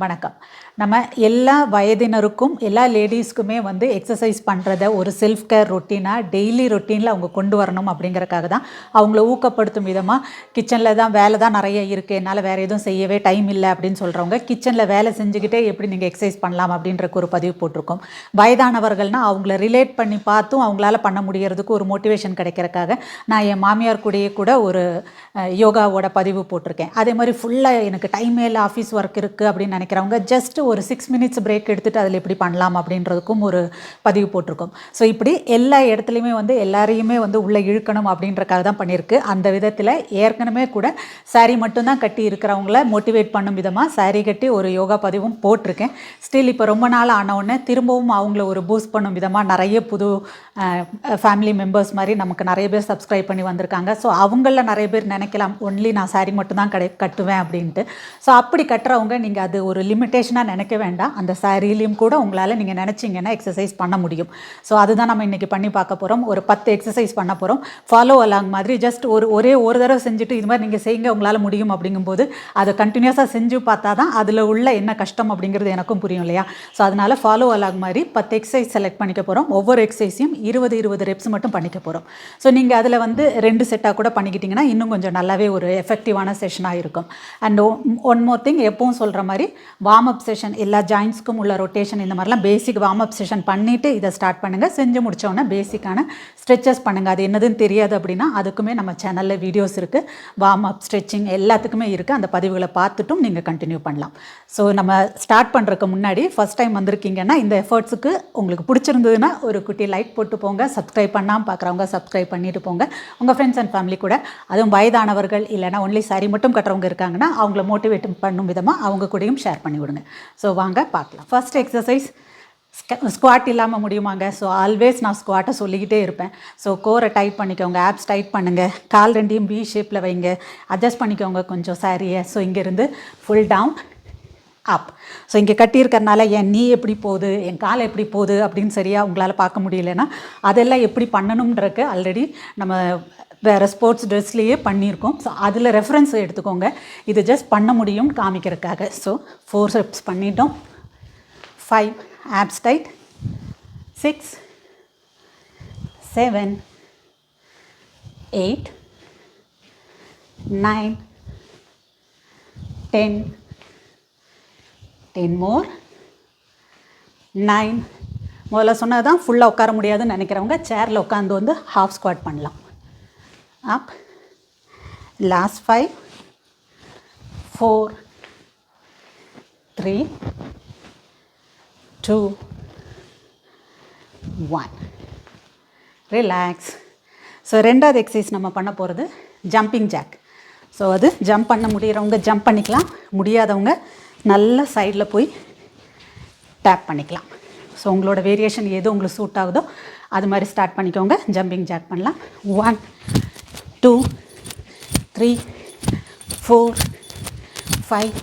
வணக்கம் நம்ம எல்லா வயதினருக்கும் எல்லா லேடிஸ்க்குமே வந்து எக்ஸசைஸ் பண்ணுறத ஒரு செல்ஃப் கேர் ரொட்டீனாக டெய்லி ரொட்டீனில் அவங்க கொண்டு வரணும் அப்படிங்கிறக்காக தான் அவங்கள ஊக்கப்படுத்தும் விதமாக கிச்சனில் தான் வேலை தான் நிறைய இருக்குது என்னால் வேறு எதுவும் செய்யவே டைம் இல்லை அப்படின்னு சொல்கிறவங்க கிச்சனில் வேலை செஞ்சுக்கிட்டே எப்படி நீங்கள் எக்ஸசைஸ் பண்ணலாம் அப்படின்றக்கு ஒரு பதிவு போட்டிருக்கோம். வயதானவர்கள்னால் அவங்கள ரிலேட் பண்ணி பார்த்தும் அவங்களால பண்ண முடியறதுக்கு ஒரு மோட்டிவேஷன் கிடைக்கிறக்காக நான் என் மாமியார் கூடயே கூட ஒரு யோகாவோட பதிவு போட்டிருக்கேன். அதே மாதிரி ஃபுல்லாக எனக்கு டைமே இல்லை ஆஃபீஸ் ஒர்க் இருக்குது அப்படின்னு நினைக்கிறவங்க ஜஸ்ட் ஒரு சிக்ஸ் மினிட்ஸ் பிரேக் எடுத்துகிட்டு அதில் எப்படி பண்ணலாம் அப்படின்றதுக்கும் ஒரு பதிவு போட்டிருக்கோம். ஸோ இப்படி எல்லா இடத்துலையுமே வந்து எல்லாரையுமே வந்து உள்ளே இழுக்கணும் அப்படின்றக்காக தான் பண்ணியிருக்கு. அந்த விதத்தில் ஏற்கனவே கூட saree மட்டும்தான் கட்டி இருக்கிறவங்கள மோட்டிவேட் பண்ணும் விதமாக saree கட்டி ஒரு யோகா பதிவும் போட்டிருக்கேன். ஸ்டில் இப்போ ரொம்ப நாள் ஆனவுடனே திரும்பவும் அவங்கள ஒரு பூஸ்ட் பண்ணும் விதமாக நிறைய புது ஃபேமிலி மெம்பர்ஸ் மாதிரி நமக்கு நிறைய பேர் சப்ஸ்கிரைப் பண்ணி வந்திருக்காங்க. ஸோ அவங்களில் நிறைய பேர் நினைக்கலாம். ஒன்லி நான் saree மட்டும்தான் கடை கட்டுவேன் அப்படின்ட்டு. ஸோ அப்படி கட்டுறவங்க நீங்கள் அது ஒரு லிமிட்டேஷனாக நினைக்க வேண்டாம். அந்த சாரிலையும் கூட உங்களால் நீங்கள் நினச்சிங்கன்னா எக்ஸசைஸ் பண்ண முடியும். ஸோ அதுதான் நம்ம இன்றைக்கி பண்ணி பார்க்க போகிறோம் ஒரு பத்து எக்ஸசைஸ் பண்ண போகிறோம் ஃபாலோ அலாங் மாதிரி ஜஸ்ட் ஒரு ஒரே ஒரு தடவை செஞ்சுட்டு இது மாதிரி நீங்கள் செய்யுங்க உங்களால் முடியும் அப்படிங்கும்போது அதை கண்டினியூஸாக செஞ்சு பார்த்தா தான் அதில் உள்ள என்ன கஷ்டம் அப்படிங்கிறது எனக்கும் புரியும் இல்லையா? ஸோ அதனால் ஃபாலோ அலாங் மாதிரி பத்து எக்ஸசைஸ் செலக்ட் பண்ணிக்க போகிறோம் ஒவ்வொரு எக்ஸசைஸையும் இருபது இருபது ரெப்ஸ் மட்டும் பண்ணிக்க போகிறோம் ஸோ நீங்கள் அதில் வந்து ரெண்டு செட்டாக கூட பண்ணிக்கிட்டிங்கன்னா இன்னும் கொஞ்சம் நல்லாவே ஒரு எஃபெக்டிவான செஷனாக இருக்கும். அண்ட் ஒன் மோர் திங் எப்பவும் சொல்கிற மாதிரி வார்ம் அப் செஷன் எல்லா ஜாயின்ஸ்க்கும் உள்ள ரொட்டேஷன் இந்த மாதிரிலாம் பேசிக் வார்ம் அப் செஷன் பண்ணிவிட்டு இதை ஸ்டார்ட் பண்ணுங்கள் செஞ்சு முடித்தோடனே பேசிக்கான ஸ்ட்ரெச்சஸ் பண்ணுங்கள் அது என்னதுன்னு தெரியாது அப்படின்னா அதுக்குமே நம்ம சேனலில் வீடியோஸ் இருக்குது வார்ம் அப் ஸ்ட்ரெச்சிங் எல்லாத்துக்குமே இருக்குது அந்த பதிவுகளை பார்த்துட்டும் நீங்கள் கண்டினியூ பண்ணலாம். ஸோ நம்ம ஸ்டார்ட் பண்ணுறதுக்கு முன்னாடி ஃபஸ்ட் டைம் வந்திருக்கீங்கன்னா இந்த எஃபர்ட்ஸுக்கு உங்களுக்கு பிடிச்சிருந்ததுன்னா ஒரு குட்டி லைக் போட்டு போங்க. சப்ஸ்கிரைப் பண்ணாமல் பார்க்குறவங்க சப்ஸ்கிரைப் பண்ணிட்டு போங்க. உங்கள் ஃப்ரெண்ட்ஸ் அண்ட் ஃபேமிலி கூட. அதுவும் வயதானவர்கள் இல்லைனா ஒன்லி சாரி மட்டும் கட்டுறவங்க இருக்காங்கன்னா அவங்கள மோட்டிவேட் பண்ணும் விதமாக அவங்க கூடயும் ஷேர் பண்ணி விடுங்க ஸோ வாங்க பார்க்கலாம். ஃபர்ஸ்ட் எக்ஸசைஸ் ஸ்குவாட் இல்லாமல் முடியுமாங்க? ஸோ ஆல்வேஸ் நான் ஸ்குவாட்டை சொல்லிக்கிட்டே இருப்பேன். ஸோ கோரை டைட் பண்ணிக்கோங்க. ஆப்ஸ் டைட் பண்ணுங்கள் கால் ரெண்டையும் பி ஷேப்பில் வைங்க. அட்ஜஸ்ட் பண்ணிக்கோங்க கொஞ்சம் சாரியை ஸோ இங்கேருந்து ஃபுல் டவுன் அப் ஸோ இங்கே கட்டியிருக்கறனால என் நீ எப்படி போகுது? என் கால் எப்படி போகுது? அப்படின்னு சரியாக உங்களால் பார்க்க முடியலன்னா அதெல்லாம் எப்படி பண்ணணுன்றக்கு ஆல்ரெடி நம்ம வேறு ஸ்போர்ட்ஸ் ட்ரெஸ்லேயே பண்ணியிருக்கோம். ஸோ அதில் ரெஃபரன்ஸ் எடுத்துக்கோங்க. இது ஜஸ்ட் பண்ண முடியும் காமிக்கிறதுக்காக. ஸோ ஃபோர் ஸ்டெப்ஸ் பண்ணிட்டோம். Five abs tight six seven eight nine ten ten more nine முதல்ல சொன்னது தான் ஃபுல்லாக உட்கார முடியாதுன்னு நினைக்கிறவங்க சேரில் உட்காந்து வந்து ஹாஃப் ஸ்குவாட் பண்ணலாம். Up last five four three two one relax so ரெண்டாவது எக்ஸசைஸ் நம்ம பண்ண போகிறது ஜம்பிங் ஜாக் ஸோ அது ஜம்ப் பண்ண முடிகிறவங்க ஜம்ப் பண்ணிக்கலாம். முடியாதவங்க நல்ல சைடில் போய் டேப் பண்ணிக்கலாம். ஸோ உங்களோட வேரியேஷன் எது உங்களுக்கு சூட் ஆகுதோ அது மாதிரி ஸ்டார்ட் பண்ணிக்கோங்க. ஜம்பிங் ஜாக் பண்ணலாம். One two three four five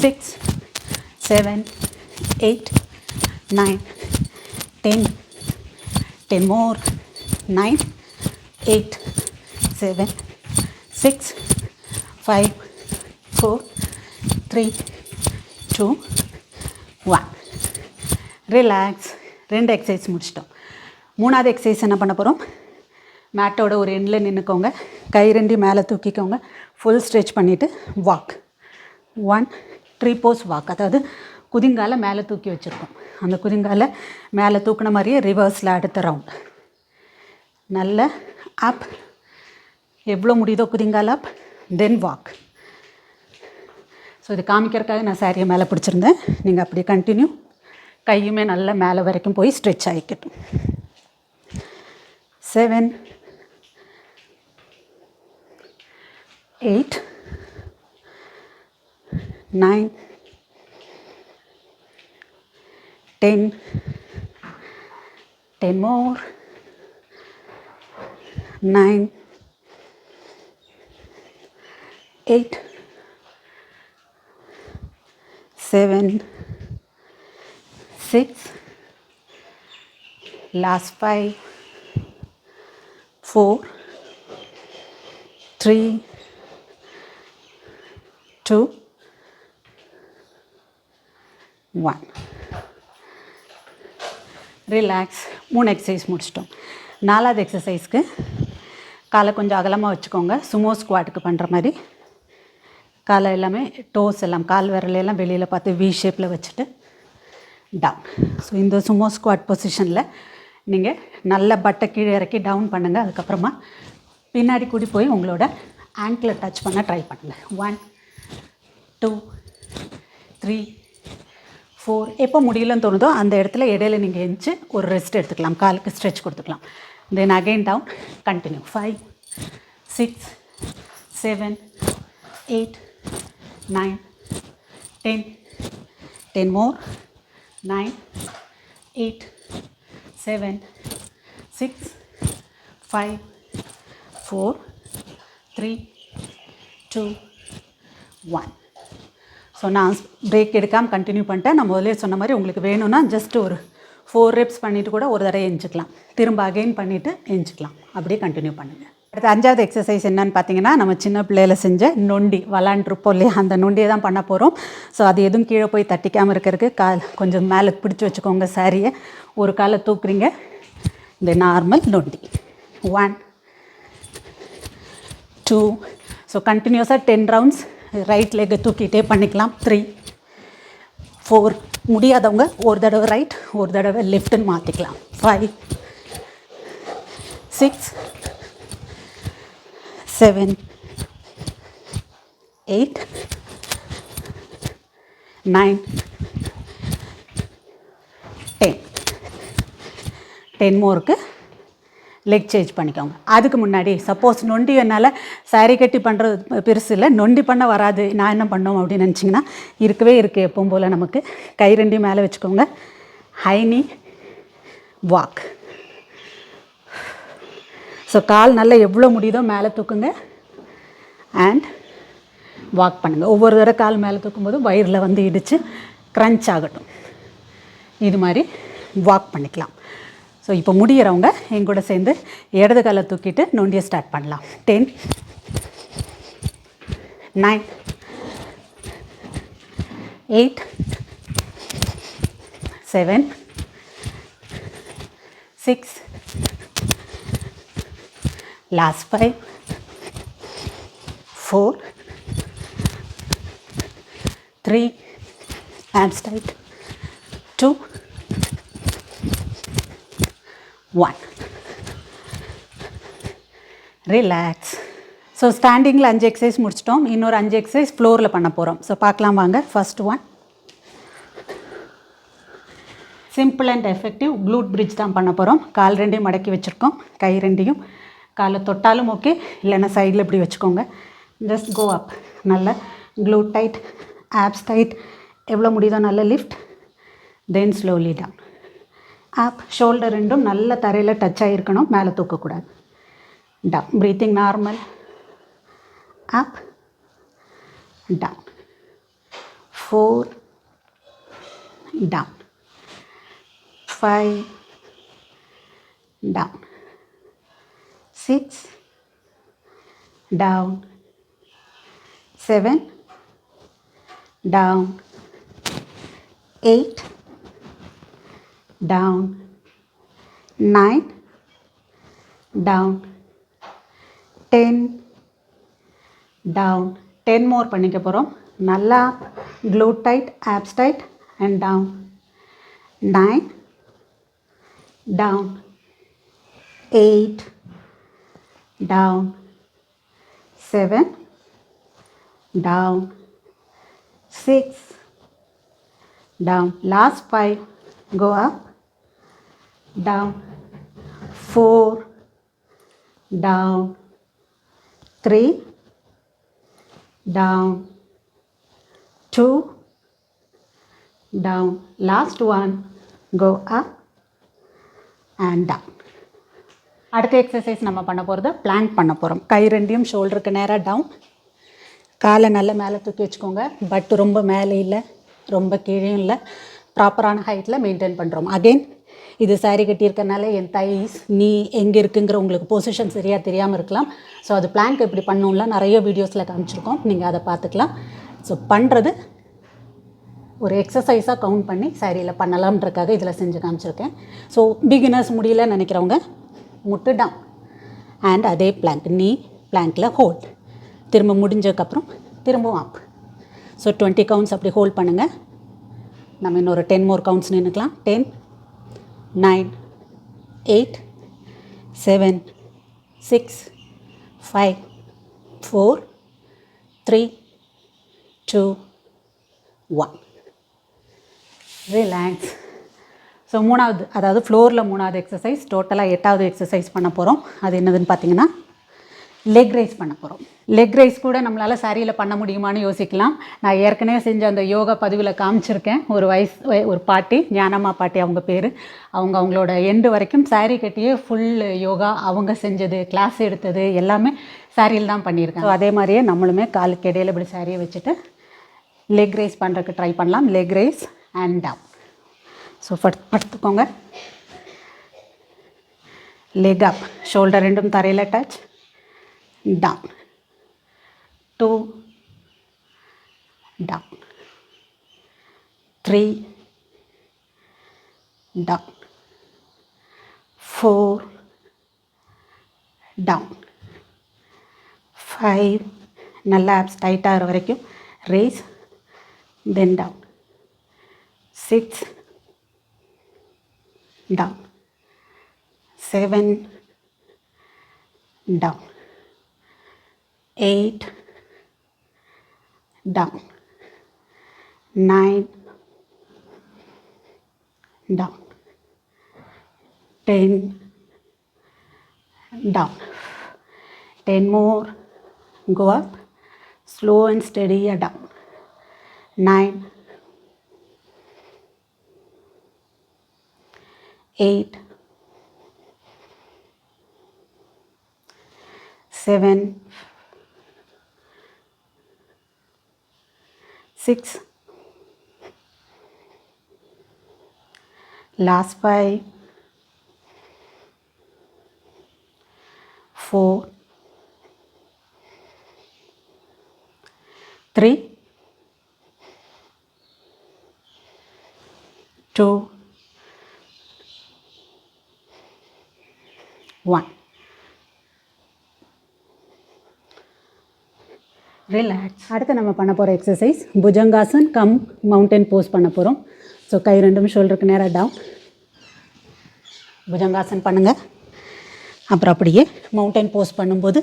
six seven eight nine ten ten more nine eight seven six five four three two one relax ரெண்டு எக்ஸசைஸ் முடிச்சிட்டோம். மூணாவது எக்ஸசைஸ் என்ன பண்ண போகிறோம் மேட்டோட ஒரு எண்டில் நின்றுக்கோங்க கை ரெண்டி மேலே தூக்கிக்கோங்க. ஃபுல் ஸ்ட்ரெச் பண்ணிவிட்டு walk one three pose walk அதாவது குதிங்கால மேலே தூக்கி வச்சுருக்கோம். அந்த குதிங்கால மேலே தூக்கின மாதிரியே ரிவர்ஸில் அடுத்த ரவுண்ட் நல்ல அப் எவ்வளோ முடியுதோ குதிங்கால் அப் தென் வாக் ஸோ இது காமிக்கிறதுக்காக நான் சாரியை மேலே பிடிச்சிருந்தேன். நீங்கள் அப்படியே கண்டினியூ கையுமே நல்லா மேலே வரைக்கும் போய் stretch ஆகிக்கட்டும் seven eight, nine, ten, ten more, nine, eight, seven, six, last five, four, three, two one relax மூணு எக்ஸசைஸ் முடிச்சிட்டோம். நாலாவது எக்ஸசைஸ்க்கு காலை கொஞ்சம் அகலமாக வச்சுக்கோங்க. சுமோ ஸ்குவாட்டுக்கு பண்ணுற மாதிரி. காலை எல்லாமே டோஸ் எல்லாம் கால் விரலையெல்லாம் எல்லாம் வெளியில் பார்த்து வி ஷேப்பில் வச்சுட்டு டவுன் ஸோ இந்த சுமோ ஸ்குவாட் பொசிஷனில் நீங்கள் நல்ல பட்டை கீழே இறக்கி டவுன் பண்ணுங்கள் அதுக்கப்புறமா பின்னாடி கூடி போய் உங்களோட ஆங்கிளை டச் பண்ண ட்ரை பண்ணுங்கள் ஒன் டூ த்ரீ ஃபோர் எப்போ முடியலன்னு தோணுதோ அந்த இடத்துல இடையில நீங்கள் எந்திச்சு ஒரு ரெஸ்ட் எடுத்துக்கலாம். காலுக்கு ஸ்ட்ரெச் கொடுத்துக்கலாம். Then again down continue five six seven eight nine ten ten more nine eight seven six five four three two one so நான் பிரேக் எடுக்காமல் கண்டினியூ பண்ணிட்டேன். நான் முதலே சொன்ன மாதிரி உங்களுக்கு வேணும்னா ஜஸ்ட் ஒரு ஃபோர் ரெப்ஸ் பண்ணிவிட்டு கூட ஒரு தடவை எஞ்சிக்கலாம். திரும்ப அகைன் பண்ணிவிட்டு எஞ்சிக்கலாம். அப்படியே கண்டினியூ பண்ணுங்கள் அடுத்த அஞ்சாவது எக்ஸசைஸ் என்னன்னு பார்த்தீங்கன்னா நம்ம சின்ன பிள்ளையில செஞ்ச நொண்டி விளாண்டுருப்போம் இல்லையா? அந்த நொண்டியை தான் பண்ண போகிறோம் ஸோ அது எதுவும் கீழே போய் தட்டிக்காமல் இருக்கிறதுக்கு கால் கொஞ்சம் மேலே பிடிச்சி வச்சுக்கோங்க சாரியை ஒரு காலை தூக்குறீங்க. இந்த நார்மல் நொண்டி. ஒன் டூ ஸோ கண்டினியூஸாக டென் ரவுண்ட்ஸ் ரைட் லெக்கை தூக்கிட்டே பண்ணிக்கலாம். த்ரீ ஃபோர் முடியாதவங்க ஒரு தடவை ரைட் ஒரு தடவை லெஃப்ட்டுன்னு மாற்றிக்கலாம் five six seven eight nine ten ten மோருக்கு leg change பண்ணிக்கோங்க. அதுக்கு முன்னாடி சப்போஸ் நொண்டி என்னால் சாரி கட்டி பண்ணுறது பெருசு இல்லை நொண்டி பண்ண வராது நான் என்ன பண்ணோம் அப்படின்னு நினச்சிங்கன்னா இருக்கவே இருக்குது எப்பவும் போல் நமக்கு. கை ரெண்டையும் மேலே வச்சுக்கோங்க. ஹைனி வாக் ஸோ கால் நல்லா எவ்வளோ முடியுதோ மேலே தூக்குங்க. அண்ட் வாக் பண்ணுங்கள் ஒவ்வொரு தடவை கால் மேலே தூக்கும்போது வயிறில் வந்து இடித்து க்ரன்ச் ஆகட்டும். இது மாதிரி வாக் பண்ணிக்கலாம். ஸோ இப்போ முடிகிறவங்க என் கூட சேர்ந்து இடது காலை தூக்கிட்டு நொண்டியை ஸ்டார்ட் பண்ணலாம். Ten nine eight seven six last five four three arms tight two two one relax so ஸ்டாண்டிங்கில் அஞ்சு எக்ஸசைஸ் முடிச்சிட்டோம். இன்னொரு அஞ்சு எக்ஸசைஸ் ஃப்ளோரில் பண்ண போகிறோம் ஸோ பார்க்கலாம் வாங்க. First one simple and effective glute bridge தான் பண்ண போகிறோம் கால் ரெண்டையும் மடக்கி வச்சுருக்கோம். கை ரெண்டையும். காலை தொட்டாலும் ஓகே இல்லைன்னா சைடில் இப்படி வச்சுக்கோங்க. ஜஸ்ட் கோ அப் நல்ல க்ளூட் டைட் ஆப்ஸ் டைட் எவ்வளோ முடியுதோ நல்ல lift then slowly down up shoulder ரெண்டும் நல்ல தரையில் டச் ஆகிருக்கணும் மேலே தூக்கக்கூடாது. Down breathing normal up down four down five down six down seven down eight down, nine, down, ten, down, ten more பண்ணிக்க போகிறோம் நல்லா glute tight, abs tight and down, nine, down, eight, down, seven, down, six, down, last five, go up, down, four, down, three, down, two, down. Last one, go up and down. அடுத்த exercise நம்ம பண்ண போகிறது blank பண்ண போகிறோம் கை ரெண்டையும் ஷோல்டருக்கு நேராக down காலை நல்லா மேலே தூக்கி வச்சுக்கோங்க. பட் ரொம்ப மேலே இல்லை ரொம்ப கீழேயும் இல்லை. ப்ராப்பரான ஹைட்டில் மெயின்டைன் பண்ணுறோம் அகெயின் இது saree கட்டியிருக்கனால என் தைஸ் நீ எங்கே இருக்குங்கிற உங்களுக்கு பொசிஷன் சரியாக தெரியாமல் இருக்கலாம். ஸோ அது பிளாங்க் எப்படி பண்ணணும்லாம் நிறைய வீடியோஸில் காமிச்சிருக்கோம். நீங்கள் அதை பார்த்துக்கலாம். ஸோ பண்ணுறது ஒரு எக்ஸசைஸாக கவுண்ட் பண்ணி சாரியில் பண்ணலாம்ன்றக்காக இதில் செஞ்சு காமிச்சிருக்கேன். ஸோ பிகினர்ஸ் முடியலன்னு நினைக்கிறவங்க முட்டு டவுன் அண்ட் அதே பிளாங்க் நீ பிளாங்கில் ஹோல்ட் திரும்ப முடிஞ்சதுக்கப்புறம் திரும்பவும் அப் ஸோ டுவெண்ட்டி கவுண்ட்ஸ் அப்படி ஹோல்ட் பண்ணுங்கள் நம்ம இன்னொரு ten more counts நின்றுக்கலாம் ten nine eight seven six five four three two one. Relax so மூணாவது அதாவது ஃப்ளோரில் மூணாவது எக்ஸசைஸ் டோட்டலாக எட்டாவது எக்ஸசைஸ் பண்ண போகிறோம் அது என்னதுன்னு பார்த்தீங்கன்னா லெக் ரைஸ் பண்ண போகிறோம் லெக் ரைஸ் கூட நம்மளால் சாரியில் பண்ண முடியுமான்னு யோசிக்கலாம். நான் ஏற்கனவே செஞ்ச அந்த யோகா பதிவில் காமிச்சிருக்கேன். ஒரு வயசு வய- ஒரு பாட்டி ஞானம்மா பாட்டி அவங்க பேர். அவங்க அவங்களோட எண்டு வரைக்கும் சாரீ கட்டியே ஃபுல் யோகா அவங்க செஞ்சது கிளாஸ் எடுத்தது எல்லாமே சாரியில் தான் பண்ணியிருக்காங்க. அதே மாதிரியே நம்மளுமே காலுக்கு இடையில இப்படி சாரியை வச்சுட்டு லெக் ரைஸ் பண்ணுறதுக்கு ட்ரை பண்ணலாம். Leg raise and down so படுத்து படுத்துக்கோங்க. லெக் அப் ஷோல்டர் ரெண்டும் தரையில் touch down two down three down four down five നല്ല நல்லா ஸ்டைட் ஆகிற வரைக்கும் raise then down six down. Seven down. 8 down. 9 down. 10 down. 10 more go up. Slow and steady a down. 9 8 7 six, last five, four, three, two, one relax அடுத்து நம்ம பண்ண போகிற exercise Bhujangasana cum mountain pose பண்ண போகிறோம் so கை ரெண்டும் ஷோல்டருக்கு நேராக down bhujangasana பண்ணுங்கள் அப்புறம் அப்படியே மவுண்டன் போஸ் பண்ணும்போது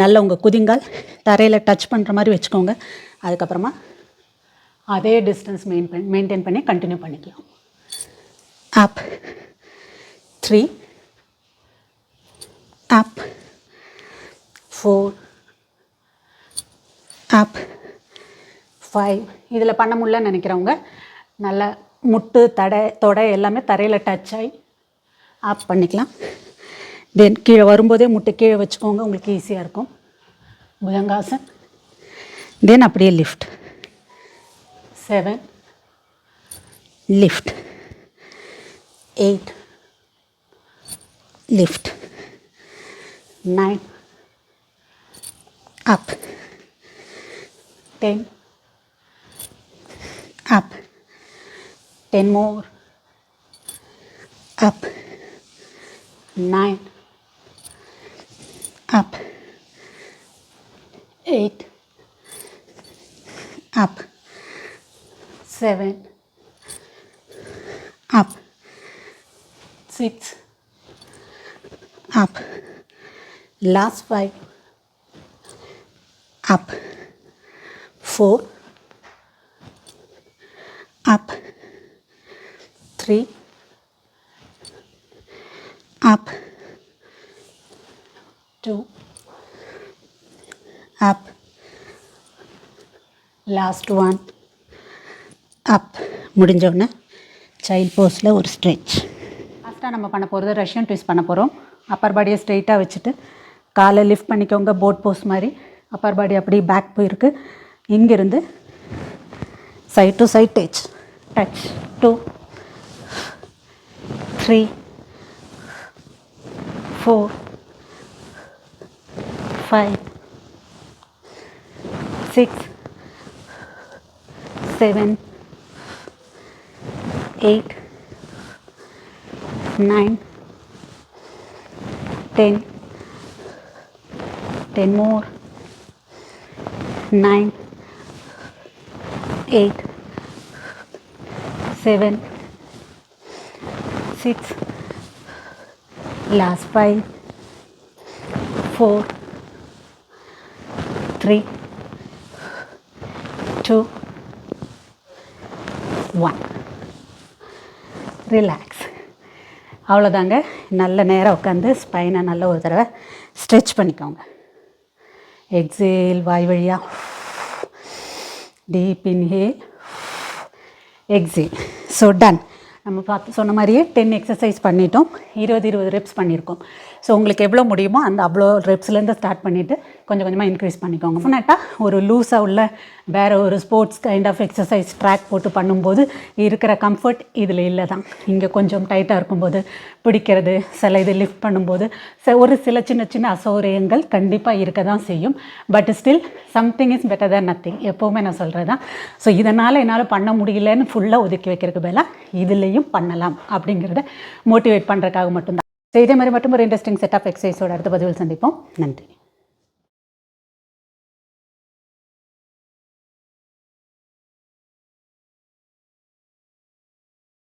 நல்ல உங்கள் குதிங்கால் தரையில் டச் பண்ணுற மாதிரி வச்சுக்கோங்க. அதுக்கப்புறமா அதே டிஸ்டன்ஸ் மெயின் மெயின்டைன் பண்ணி கண்டினியூ பண்ணிக்கலாம். Up three up four up five இதில் பண்ண முடியலன்னு நினைக்கிறவங்க நல்லா முட்டு தடை தொடை எல்லாமே தரையில் டச் ஆகி ஆப் பண்ணிக்கலாம். தென் கீழே வரும்போதே முட்டை கீழே வச்சுக்கோங்க உங்களுக்கு ஈஸியாக இருக்கும். புதங்காசன் தென் அப்படியே lift seven lift eight lift nine up 10 up. 10 more. Up. 9 up. 8 up. 7 up. 6 up. Last 5 up. Four. Up. Three. Up. Two. Up. Last one. Up. முடிஞ்சோடனே சைல்ட் போஸில் ஒரு ஸ்ட்ரெச் லாஸ்ட்டாக நம்ம பண்ண போகிறது ரஷ்யன் ட்விஸ்ட் பண்ண போகிறோம் அப்பர் பாடியை ஸ்ட்ரெயிட்டாக வச்சுட்டு காலை லிஃப்ட் பண்ணிக்கோங்க போட் போஸ் மாதிரி. அப்பர் பாடி அப்படி பேக் போயிருக்கு. இங்கிருந்து side to side touch touch two three four five six seven eight nine ten ten more nine eight seven six last five four three two one relax அவ்வளோதாங்க நல்ல நேரம் உட்காந்து ஸ்பைனை நல்ல ஒரு தடவை ஸ்ட்ரெச் பண்ணிக்கோங்க. எக்ஸேல் வாய் வழியாக deep inhale exhale so done நம்ம பார்த்து சொன்ன மாதிரியே டென் எக்ஸசைஸ் பண்ணிட்டோம். இருபது இருபது ரெப்ஸ் பண்ணியிருக்கோம். ஸோ உங்களுக்கு எவ்வளோ முடியுமோ அந்த அவ்வளோ ரெப்ஸ்லேருந்து ஸ்டார்ட் பண்ணிவிட்டு கொஞ்சம் கொஞ்சமாக இன்க்ரீஸ் பண்ணிக்கோங்க. டெஃபினட்டாக ஒரு லூஸாக உள்ள வேறு ஒரு sports kind of exercise track போட்டு பண்ணும்போது இருக்கிற கம்ஃபர்ட் இதில் இல்லை தான் இங்கே கொஞ்சம் டைட்டாக இருக்கும்போது பிடிக்கிறது சில இது லிஃப்ட் பண்ணும்போது ச ஒரு சில சின்ன சின்ன அசௌகரியங்கள் கண்டிப்பாக இருக்க தான் செய்யும். But still something is better than nothing எப்போவுமே நான் சொல்கிறது தான் ஸோ இதனால் என்னால் பண்ண முடியலன்னு ஃபுல்லாக ஒதுக்கி வைக்கிறதுக்கு பதிலாக இதுலேயும் பண்ணலாம் அப்படிங்கிறத மோட்டிவேட் பண்ணுறதுக்காக மட்டும்தான். இதே மாதிரி மட்டும் ஒரு இன்ட்ரெஸ்டிங் செட் ஆஃப் எக்ஸசைஸோட அடுத்த பதிவில் சந்திப்போம். நன்றி.